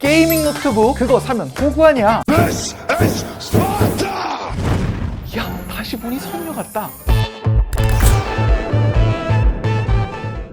게이밍 노트북 그거 사면 호구 아니야 This is Sparta! 야 다시 보니 선녀 같다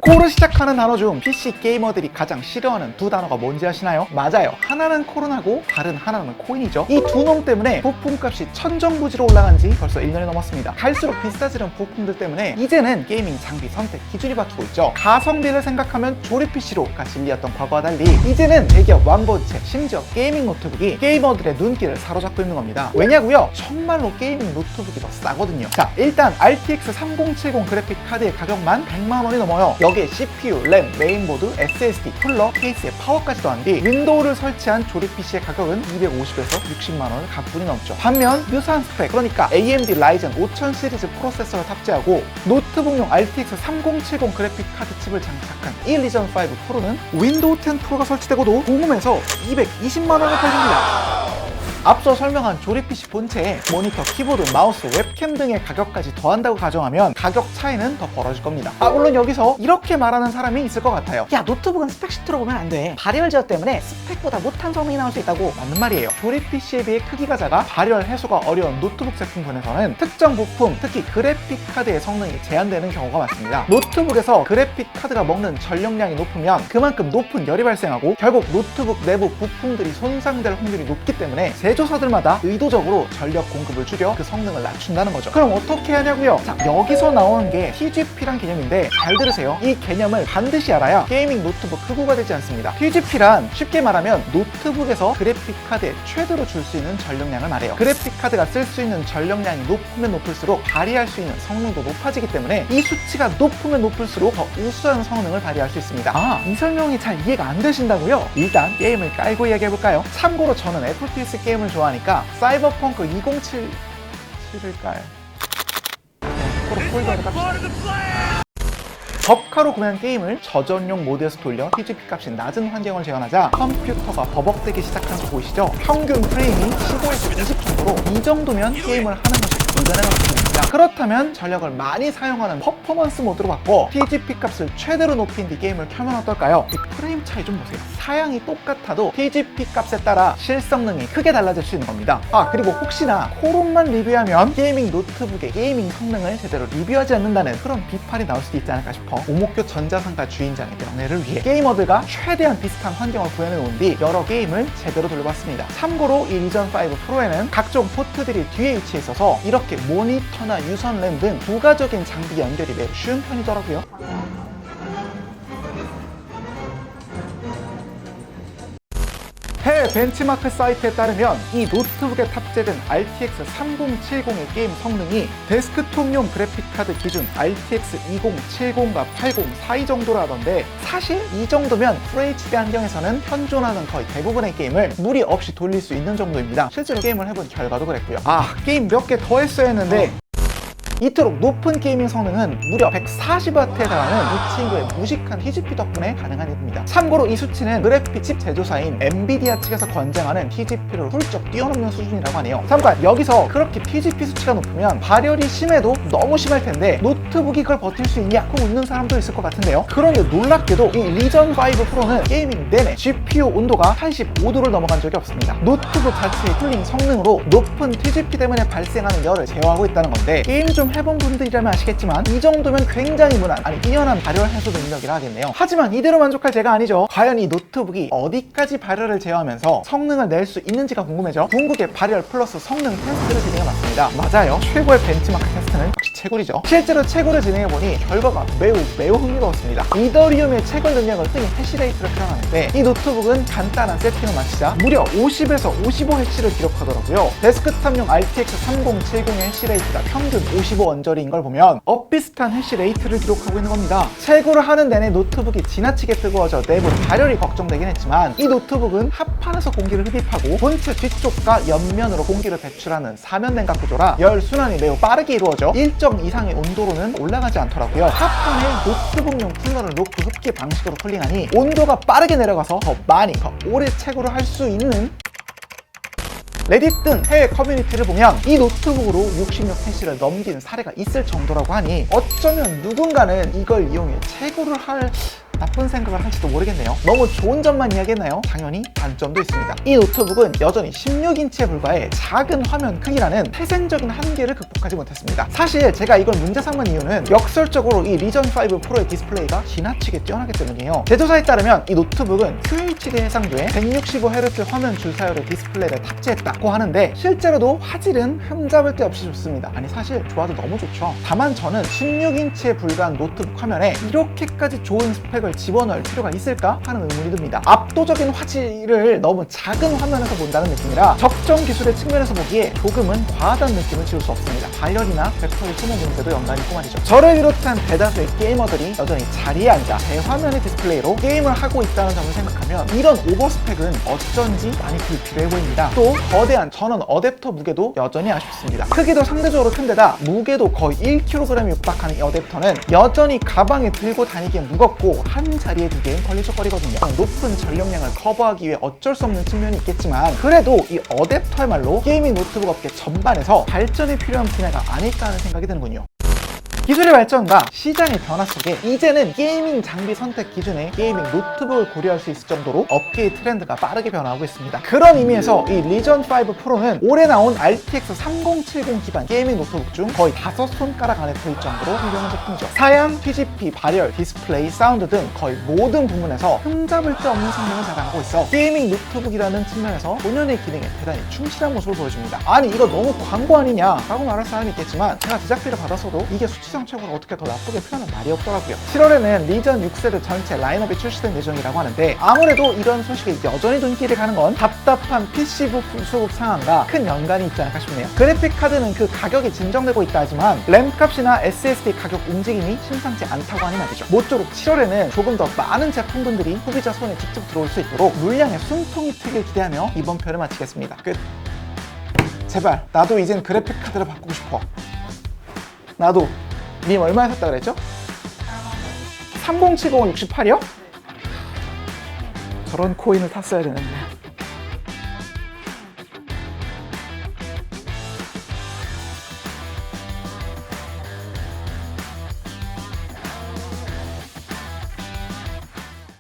코로 시작하는 단어 중 PC 게이머들이 가장 싫어하는 두 단어가 뭔지 아시나요? 맞아요. 하나는 코로나고 다른 하나는 코인이죠. 이 두 놈 때문에 부품값이 천정부지로 올라간 지 벌써 1년이 넘었습니다. 갈수록 비싸지는 부품들 때문에 이제는 게이밍 장비 선택 기준이 바뀌고 있죠. 가성비를 생각하면 조립 PC로가 진리였던 과거와 달리 이제는 대기업 완본체 심지어 게이밍 노트북이 게이머들의 눈길을 사로잡고 있는 겁니다. 왜냐고요? 정말로 게이밍 노트북이 더 싸거든요. 자 일단 RTX 3070 그래픽 카드의 가격만 100만 원이 넘어요. 에 CPU, 램, 메인보드, SSD, 쿨러, 케이스에 파워까지 더한 뒤 윈도우를 설치한 조립 PC의 가격은 250에서 60만 원을 가뿐히 넘죠. 반면 유사한 스펙, 그러니까 AMD 라이젠 5000 시리즈 프로세서를 탑재하고 노트북용 RTX 3070 그래픽 카드 칩을 장착한 1 리전 5 프로는 윈도우 10 프로가 설치되고도 공홈에서 220만 원에 팔립니다. 앞서 설명한 조립 PC 본체에 모니터, 키보드, 마우스, 웹캠 등의 가격까지 더한다고 가정하면 가격 차이는 더 벌어질 겁니다. 아 물론 여기서 이렇게 말하는 사람이 있을 것 같아요. 야 노트북은 스펙 시트로 보면 안 돼. 발열 제어 때문에 스펙보다 못한 성능이 나올 수 있다고. 맞는 말이에요. 조립 PC에 비해 크기가 작아 발열 해소가 어려운 노트북 제품군에서는 특정 부품, 특히 그래픽 카드의 성능이 제한되는 경우가 많습니다. 노트북에서 그래픽 카드가 먹는 전력량이 높으면 그만큼 높은 열이 발생하고 결국 노트북 내부 부품들이 손상될 확률이 높기 때문에 제 조사들마다 의도적으로 전력 공급을 줄여 그 성능을 낮춘다는 거죠. 그럼 어떻게 하냐고요? 자, 여기서 나오는 게 TGP란 개념인데 잘 들으세요. 이 개념을 반드시 알아야 게이밍 노트북 흑우가 되지 않습니다. TGP란 쉽게 말하면 노트북에서 그래픽 카드에 최대로 줄 수 있는 전력량을 말해요. 그래픽 카드가 쓸 수 있는 전력량이 높으면 높을수록 발휘할 수 있는 성능도 높아지기 때문에 이 수치가 높으면 높을수록 더 우수한 성능을 발휘할 수 있습니다. 아, 이 설명이 잘 이해가 안 되신다고요? 일단 게임을 깔고 이야기해볼까요? 참고로 저는 FPS 게임 을 좋아하니까 사이버펑크 2077을 깔. 법카로 구매한 게임을 저전용 모드에서 돌려 TGP 값이 낮은 환경을 재현하자 컴퓨터가 버벅대기 시작한 거 보이시죠? 평균 프레임이 15에서 20 정도로 이 정도면 게임을 하는 것이 불가능한 수준입니다. 그렇다면 전력을 많이 사용하는 퍼포먼스 모드로 바꿔 TGP 값을 최대로 높인 뒤 게임을 켜면 어떨까요? 이 프레임 차이 좀 보세요. 사양이 똑같아도 TGP 값에 따라 실성능이 크게 달라질 수 있는 겁니다. 아 그리고 혹시나 코롬만 리뷰하면 게이밍 노트북의 게이밍 성능을 제대로 리뷰하지 않는다는 그런 비판이 나올 수도 있지 않을까 싶어 오목교 전자상가 주인장의 명예를 위해 게이머들과 최대한 비슷한 환경을 구현해 놓은 뒤 여러 게임을 제대로 돌려봤습니다. 참고로 이 리전 5 프로에는 각종 포트들이 뒤에 위치해 있어서 이 렇게 모니터나 유선 램 등 부가적인 장비 연결이 매우 쉬운 편이더라고요. 해외 벤치마크 사이트에 따르면 이 노트북에 탑재된 RTX 3070의 게임 성능이 데스크톱용 그래픽카드 기준 RTX 2070과 80, 42 정도라던데 사실 이 정도면 FHD 환경에서는 현존하는 거의 대부분의 게임을 무리 없이 돌릴 수 있는 정도입니다. 실제로 게임을 해본 결과도 그랬고요. 아 게임 몇 개 더 했어야 했는데 이토록 높은 게이밍 성능은 무려 140W에 달하는 이 친구의 무식한 TGP 덕분에 가능한 일입니다. 참고로 이 수치는 그래픽 칩 제조사인 엔비디아 측에서 권장하는 TGP를 훌쩍 뛰어넘는 수준이라고 하네요. 잠깐 여기서 그렇게 TGP 수치가 높으면 발열이 심해도 너무 심할 텐데 노트북이 그걸 버틸 수 있냐? 하고 웃는 사람도 있을 것 같은데요. 그러니 놀랍게도 이 리전 5 프로는 게이밍 내내 GPU 온도가 85도를 넘어간 적이 없습니다. 노트북 자체의 쿨링 성능으로 높은 TGP 때문에 발생하는 열을 제어하고 있다는 건데 게임 좀 해본 분들이라면 아시겠지만 이 정도면 굉장히 무난 아니 뛰어난 발열 해소 능력이라 하겠네요. 하지만 이대로 만족할 제가 아니죠. 과연 이 노트북이 어디까지 발열을 제어하면서 성능을 낼 수 있는지가 궁금해져. 궁극의 발열 플러스 성능 테스트를 진행해봤습니다. 맞아요. 최고의 벤치마크 테스트는 역시 채굴이죠. 실제로 채굴을 진행해보니 결과가 매우 매우 흥미로웠습니다. 이더리움의 채굴 능력을 흔히 해시레이트로 표현하는데 이 노트북은 간단한 세팅을 마치자 무려 50에서 55 해시를 기록하더라고요. 데스크탑용 RTX 3070의 해시레이트가 평균 55 언저리인 걸 보면 엇비슷한 해시 레이트를 기록하고 있는 겁니다. 채굴을 하는 내내 노트북이 지나치게 뜨거워져 내부 발열이 걱정되긴 했지만 이 노트북은 합판에서 공기를 흡입하고 본체 뒤쪽과 옆면으로 공기를 배출하는 사면 냉각 구조라 열 순환이 매우 빠르게 이루어져 일정 이상의 온도로는 올라가지 않더라고요. 합판에 노트북용 쿨러를 놓고 흡기 방식으로 쿨링하니 온도가 빠르게 내려가서 더 많이 더 오래 채굴을 할 수 있는 레딧 등 해외 커뮤니티를 보면 이 노트북으로 66해시를 넘긴 사례가 있을 정도라고 하니 어쩌면 누군가는 이걸 이용해 채굴을 할 나쁜 생각을 할지도 모르겠네요. 너무 좋은 점만 이야기했나요? 당연히 단점도 있습니다. 이 노트북은 여전히 16인치에 불과해 작은 화면 크기라는 태생적인 한계를 극복하지 못했습니다. 사실 제가 이걸 문제 삼은 이유는 역설적으로 이 리전 5 프로의 디스플레이가 지나치게 뛰어나기 때문이에요. 제조사에 따르면 이 노트북은 QHD 해상도에 165Hz 화면 줄사율의 디스플레이를 탑재했다고 하는데 실제로도 화질은 흠잡을 데 없이 좋습니다. 아니 사실 좋아도 너무 좋죠. 다만 저는 16인치에 불과한 노트북 화면에 이렇게까지 좋은 스펙을 집어넣을 필요가 있을까 하는 의문이 듭니다. 압도적인 화질을 너무 작은 화면에서 본다는 느낌이라 적정 기술의 측면에서 보기에 조금은 과하다는 느낌을 지울 수 없습니다. 발열이나 배터리 소모 문제도 연관이 있고 말이죠. 저를 비롯한 대다수의 게이머들이 여전히 자리에 앉아 대화면의 디스플레이로 게임을 하고 있다는 점을 생각하면 이런 오버스펙은 어쩐지 많이 불필요해 보입니다. 또 거대한 전원 어댑터 무게도 여전히 아쉽습니다. 크기도 상대적으로 큰 데다 무게도 거의 1kg에 육박하는 이 어댑터는 여전히 가방에 들고 다니기엔 무겁고 한 자리에 두기엔 걸리적거리거든요. 높은 전력량을 커버하기 위해 어쩔 수 없는 측면이 있겠지만 그래도 이 어댑터야말로 게이밍 노트북 업계 전반에서 발전이 필요한 분야가 아닐까 하는 생각이 드는군요. 기술의 발전과 시장의 변화 속에 이제는 게이밍 장비 선택 기준에 게이밍 노트북을 고려할 수 있을 정도로 업계의 트렌드가 빠르게 변화하고 있습니다. 그런 의미에서 이 리전 5 프로는 올해 나온 RTX 3070 기반 게이밍 노트북 중 거의 다섯 손가락 안에 들 정도로 훌륭한 제품이죠. 사양, TGP, 발열, 디스플레이, 사운드 등 거의 모든 부분에서 흠잡을 데 없는 성능을 자랑하고 있어 게이밍 노트북이라는 측면에서 본연의 기능에 대단히 충실한 모습을 보여줍니다. 아니 이거 너무 광고 아니냐 라고 말할 사람이 있겠지만 제가 제작비를 받아서도 이게 수치 상 최고를 어떻게 더 나쁘게 표현한 말이 없더라고요. 7월에는 리전 6세대 전체 라인업이 출시된 예정이라고 하는데 아무래도 이런 소식이 여전히 눈길을 가는 건 답답한 PC북 수급 상황과 큰 연관이 있지 않을까 싶네요. 그래픽 카드는 그 가격이 진정되고 있다 하지만 램 값이나 SSD 가격 움직임이 심상치 않다고 하니 말이죠. 모쪼록 7월에는 조금 더 많은 제품군들이 소비자 손에 직접 들어올 수 있도록 물량의 숨통이 트길 기대하며 이번 편을 마치겠습니다. 끝. 제발 나도 이젠 그래픽 카드를 바꾸고 싶어. 나도 님 얼마에 샀다 그랬죠? 3070은 68이요? 저런 코인을 탔어야 되는데